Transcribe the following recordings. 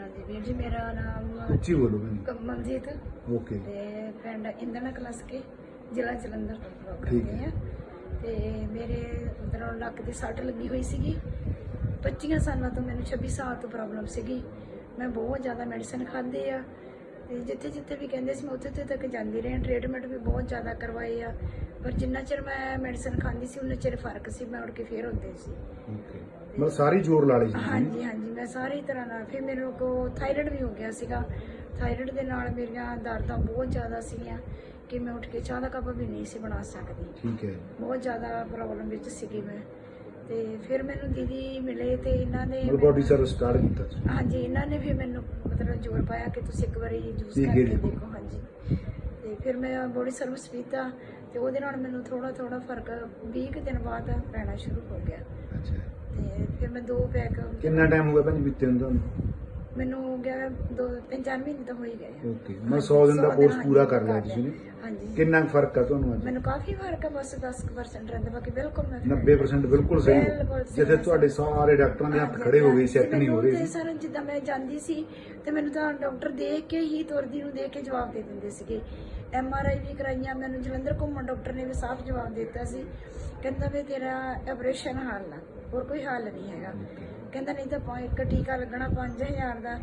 ਹਾਂਜੀ ਵੀਰ ਜੀ ਮੇਰਾ ਨਾਮ ਉੱਚੀ ਬੋਲੋ ਭੈਣ ਕਮਲਜੀਤ। ਓਕੇ। ਤੇ ਪਿੰਡ ਇੰਦਣਾ ਕਲਸ ਕੇ ਜ਼ਿਲ੍ਹਾ ਜਲੰਧਰ ਤੋਂ ਠੀਕ ਕਰਦੇ ਆ ਤੇ ਮੇਰੇ ਉਧਰੋਂ ਲੱਕ ਦੀ ਸੱਟ ਲੱਗੀ ਹੋਈ ਸੀਗੀ। 25 ਸਾਲਾਂ ਤੋਂ ਮੈਨੂੰ 26 ਸਾਲ ਤੋਂ ਪ੍ਰੋਬਲਮ ਸੀਗੀ। ਮੈਂ ਬਹੁਤ ਜ਼ਿਆਦਾ ਮੈਡੀਸਿਨ ਖਾਂਦੀ ਆ। ਤੇ ਜਿੱਥੇ ਜਿੱਥੇ ਵੀ ਕਹਿੰਦੇ ਸੀ ਮੈਂ ਉੱਥੇ ਉੱਥੇ ਤੱਕ ਜਾਂਦੀ ਰਹੀ ਟ੍ਰੀਟਮੈਂਟ ਵੀ ਬਹੁਤ ਜ਼ਿਆਦਾ ਕਰਵਾਏ ਆ। ਪਰ ਜਿੰਨਾ ਚਿਰ ਮੈਂ ਮੈਡੀਸਿਨ ਖਾਂਦੀ ਸੀ ਉਨਾ ਚਿਰ ਫ਼ਰਕ ਸੀ। ਮੈਂ ਉੱਠ ਕੇ ਫੇਰ ਹੁੰਦੇ ਸੀ। ਮਤਲਬ ਸਾਰੀ ਜ਼ੋਰ ਲਾ ਲਈ ਸੀ? ਹਾਂਜੀ ਹਾਂਜੀ। ਮੈਂ ਸਾਰੀ ਤਰ੍ਹਾਂ ਨਾਲ ਫਿਰ ਮੇਰੇ ਕੋ ਥਾਇਰਾਇਡ ਵੀ ਹੋ ਗਿਆ ਸੀਗਾ। ਥਾਇਰਾਇਡ ਦੇ ਨਾਲ ਮੇਰੀਆਂ ਦਰਦਾਂ ਬਹੁਤ ਜ਼ਿਆਦਾ ਸੀਗੀਆਂ ਕਿ ਮੈਂ ਉੱਠ ਕੇ ਚਾਹ ਦਾ ਕੱਪ ਵੀ ਨਹੀਂ ਸੀ ਬਣਾ ਸਕਦੀ। ਠੀਕ ਹੈ। ਬਹੁਤ ਜ਼ਿਆਦਾ ਪ੍ਰੋਬਲਮ ਵਿੱਚ ਸੀਗੀ ਮੈਂ। ਤੇ ਫਿਰ ਮੈਨੂੰ ਦੀਦੀ ਮਿਲੇ ਤੇ ਇਹਨਾਂ ਨੇ ਬੋਡੀ ਸਰਵਿਸ ਸਟਾਰਟ ਕੀਤਾ। ਹਾਂਜੀ ਇਹਨਾਂ ਨੇ ਵੀ ਮੈਨੂੰ ਮਤਲਬ ਜ਼ੋਰ ਪਾਇਆ ਕਿ ਤੁਸੀਂ ਇੱਕ ਵਾਰੀ ਹੈ ਕਰਕੇ। ਦੇਖੋ ਹਾਂਜੀ ਤੇ ਫਿਰ ਮੈਂ ਬੋਡੀ ਸਰਵਿਸ ਪੀਤਾ ਤੇ ਉਹਦੇ ਨਾਲ ਮੈਨੂੰ ਥੋੜਾ ਥੋੜਾ ਫ਼ਰਕ 20 ਕੁ ਦਿਨ ਬਾਅਦ ਪੈਣਾ ਸ਼ੁਰੂ ਹੋ ਗਿਆ ਅੱਛਾ ਤੇ ਫਿਰ ਮੈਂ ਦੋ ਪੈਕ ਕਿੰਨਾ ਟਾਈਮ ਹੋ ਗਿਆ ਭੈਣ ਜੀ ਬੀਤੇ ਨੂੰ ਤੁਹਾਨੂੰ ਮੈਨੂੰ ਹੋ ਗਿਆ ਦੋ ਤਿੰਨ ਚਾਰ ਮਹੀਨੇ ਤਾਂ ਹੋ ਹੀ ਗਏ। ਓਕੇ ਮੈਂ 100 ਦਿਨ ਦਾ ਕੋਰਸ ਪੂਰਾ ਕਰ ਲਿਆ। ਤੁਸੀਂ ਨੇ ਹਾਂਜੀ। ਕਿੰਨਾ ਕੁ ਫ਼ਰਕ ਆ ਤੁਹਾਨੂੰ ਅੱਜ? ਮੈਨੂੰ ਕਾਫੀ ਫ਼ਰਕ ਹੈ ਬਸ 10% ਰਹਿੰਦਾ ਬਾਕੀ ਬਿਲਕੁਲ ਮੈਂ 90% ਬਿਲਕੁਲ ਸਹੀ। ਬਿਲਕੁਲ ਸਹੀ। ਜਿੱਥੇ ਹੈ। ਤੁਹਾਡੇ ਸਾਰੇ ਡਾਕਟਰਾਂ ਦੇ ਹੱਥ ਖੜੇ ਹੋ ਗਏ ਸੈੱਟ ਨਹੀਂ ਹੋ ਰਹੇ ਸੀ। ਸਰ ਜਿੱਦਾਂ ਮੈਂ ਜਾਂਦੀ ਸੀ ਤੇ ਮੈਨੂੰ ਤਾਂ ਡਾਕਟਰ ਦੇਖ ਕੇ ਹੀ ਤੁਰਦੀ ਨੂੰ ਦੇਖ ਕੇ ਜਵਾਬ ਦੇ ਦਿੰਦੇ ਸੀਗੇ। ਐਮ ਆਰ ਆਈ ਵੀ ਕਰਾਈਆਂ ਮੈਨੂੰ ਜਲੰਧਰ ਘੁੰਮਣ ਡਾਕਟਰ ਨੇ ਵੀ ਸਾਫ਼ ਜਵਾਬ ਦਿੱਤਾ ਸੀ। ਕਹਿੰਦਾ ਵੀ ਤੇਰਾ ਆਪਰੇਸ਼ਨ ਹੱਲ ਆ ਹੋਰ ਕੋਈ ਹੱਲ ਨਹੀਂ ਹੈਗਾ। ਕਹਿੰਦਾ ਨਹੀਂ ਤਾਂ ਪਾ- ਇੱਕ ਟੀਕਾ ਲੱਗਣਾ 5000 ਦਾ।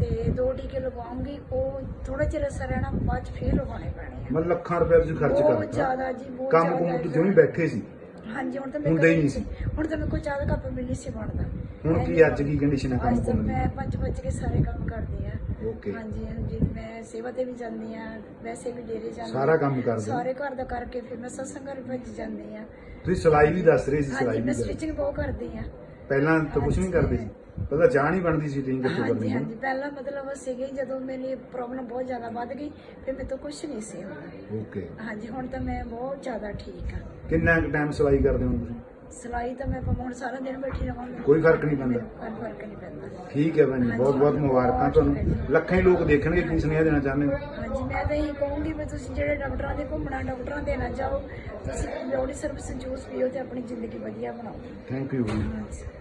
ਤੇ ਦੋ ਟੀਕੇ ਲਗਵਾਉਂਗੀ ਉਹ ਥੋੜਾ ਚਿਰ ਅਸਰ ਰਹਿਣਾ ਬਾਅਦ ਚ ਫੇਰ ਲਗਾਉਣੇ ਪੈਣੇ ਆ। ਮਤਲਬ ਲੱਖਾਂ ਰੁਪਏ ਤੁਸੀਂ ਖਰਚ ਬਹੁਤ ਕਰਤਾ। ਜ਼ਿਆਦਾ ਜੀ ਬਹੁਤ ਕੰਮ ਜ਼ਿਆਦਾ ਕੁਮ ਜਿਉਂ ਹੀ ਬੈਠੇ ਸੀ। ਹਾਂਜੀ ਹੁਣ ਤਾਂ ਹੁੰਦਾ ਮੈਂ ਹੀ ਨਹੀਂ ਸੀ। ਹੁਣ ਤਾਂ ਮੈਂ ਕੋਈ ਚਾਹ ਦਾ ਕੱਪ ਵੀ ਨਹੀਂ ਸੀ ਬਣਦਾ। ਹੁਣ ਕੀ ਅੱਜ ਕੀ ਕੰਡੀਸ਼ਨ ਹੈ ਕੰਮ ਅੱਜ ਤਾਂ ਕੁਮ ਮੈਂ ਭੱਜ ਭੱਜ ਕੇ ਸਾਰੇ ਕੰਮ ਕਰਦੀ ਆ। ਓਕੇ ਹਾਂਜੀ ਹਾਂਜੀ ਮੈਂ ਸੇਵਾ ਤੇ ਵੀ ਜਾਂਦੀ ਆ ਵੈਸੇ ਵੀ ਡੇਰੇ ਜਾਂਦੀ ਸਾਰਾ। ਕੰਮ ਕਰਦੇ। ਹੋ? ਸਾਰੇ ਘਰ ਦਾ ਕਰਕੇ ਫਿਰ ਮੈਂ ਸਤਸੰਗ ਘਰ ਭੱਜ ਜਾਂਦੀ ਆ। ਤੁਸੀਂ ਸਿਲਾਈ ਵੀ ਦੱਸ ਰਹੇ ਸੀ ਹਾਂਜੀ ਸਿਲਾਈ ਮੈਂ ਵੀ ਸਟਿਚਿੰਗ ਬਹੁਤ ਕਰਦੀ ਆ। ਪਹਿਲਾਂ ਤਾਂ ਕੁਝ ਨਹੀਂ ਕਰਦੇ ਸੀ? ਪਹਿਲਾਂ ਚਾਹ ਨਹੀਂ ਬਣਦੀ ਸੀ ਟੀਮ ਕਿੱਥੋਂ ਹਾਂਜੀ ਕਰਨੀ ਹਾਂਜੀ ਪਹਿਲਾਂ ਮਤਲਬ ਸੀਗੇ ਜਦੋਂ ਮੇਰੀ ਪ੍ਰੋਬਲਮ ਬਹੁਤ ਜ਼ਿਆਦਾ ਵੱਧ ਗਈ ਫਿਰ ਮੇਰੇ ਤੋਂ ਕੁਝ ਨਹੀਂ ਸੀ ਹੁੰਦਾ ਓਕੇ ਹਾਂਜੀ ਹੁਣ ਤਾਂ ਮੈਂ ਬਹੁਤ ਜ਼ਿਆਦਾ ਠੀਕ ਆ ਕਿੰਨਾ ਟਾਈਮ ਸਿਲਾਈ ਕਰਦੇ ਹੋ ਤੁਸੀਂ? ਸਿਲਾਈ ਤਾਂ ਮੈਂ ਭਾਵੇਂ ਹੁਣ ਸਾਰਾ ਦਿਨ ਬੈਠੀ ਰਹਾਂ ਮੈਨੂੰ ਕੋਈ ਫ਼ਰਕ ਨਹੀਂ ਪੈਂਦਾ? ਮੈਨੂੰ ਕੋਈ ਫ਼ਰਕ ਨਹੀਂ ਪੈਂਦਾ। ਠੀਕ ਹੈ ਭੈਣ ਜੀ ਬਹੁਤ ਬਹੁਤ ਮੁਬਾਰਕਾਂ ਤੁਹਾਨੂੰ। ਲੱਖਾਂ ਹੀ ਲੋਕ ਦੇਖਣਗੇ ਕੀ ਸੁਨੇਹਾ ਦੇਣਾ ਚਾਹੁੰਦੇ ਹੋ? ਹਾਂਜੀ ਮੈਂ ਤਾਂ ਇਹੀ ਕਹੂੰਗੀ ਵੀ ਤੁਸੀਂ ਜਿਹੜੇ ਡਾਕਟਰਾਂ ਦੇ ਘੁੰਮਣਾ ਡਾਕਟਰਾਂ ਦੇ ਨਾ ਜਾਓ ਤੁਸੀਂ ਬੋਡੀ ਸਰਵਿਸ ਜੂਸ ਪੀਓ ਤੇ ਆਪਣੀ ਜ਼ਿੰਦਗੀ ਵਧੀਆ ਬਣਾਓ। ਥੈਂਕ ਯੂ ਹਾਂਜੀ।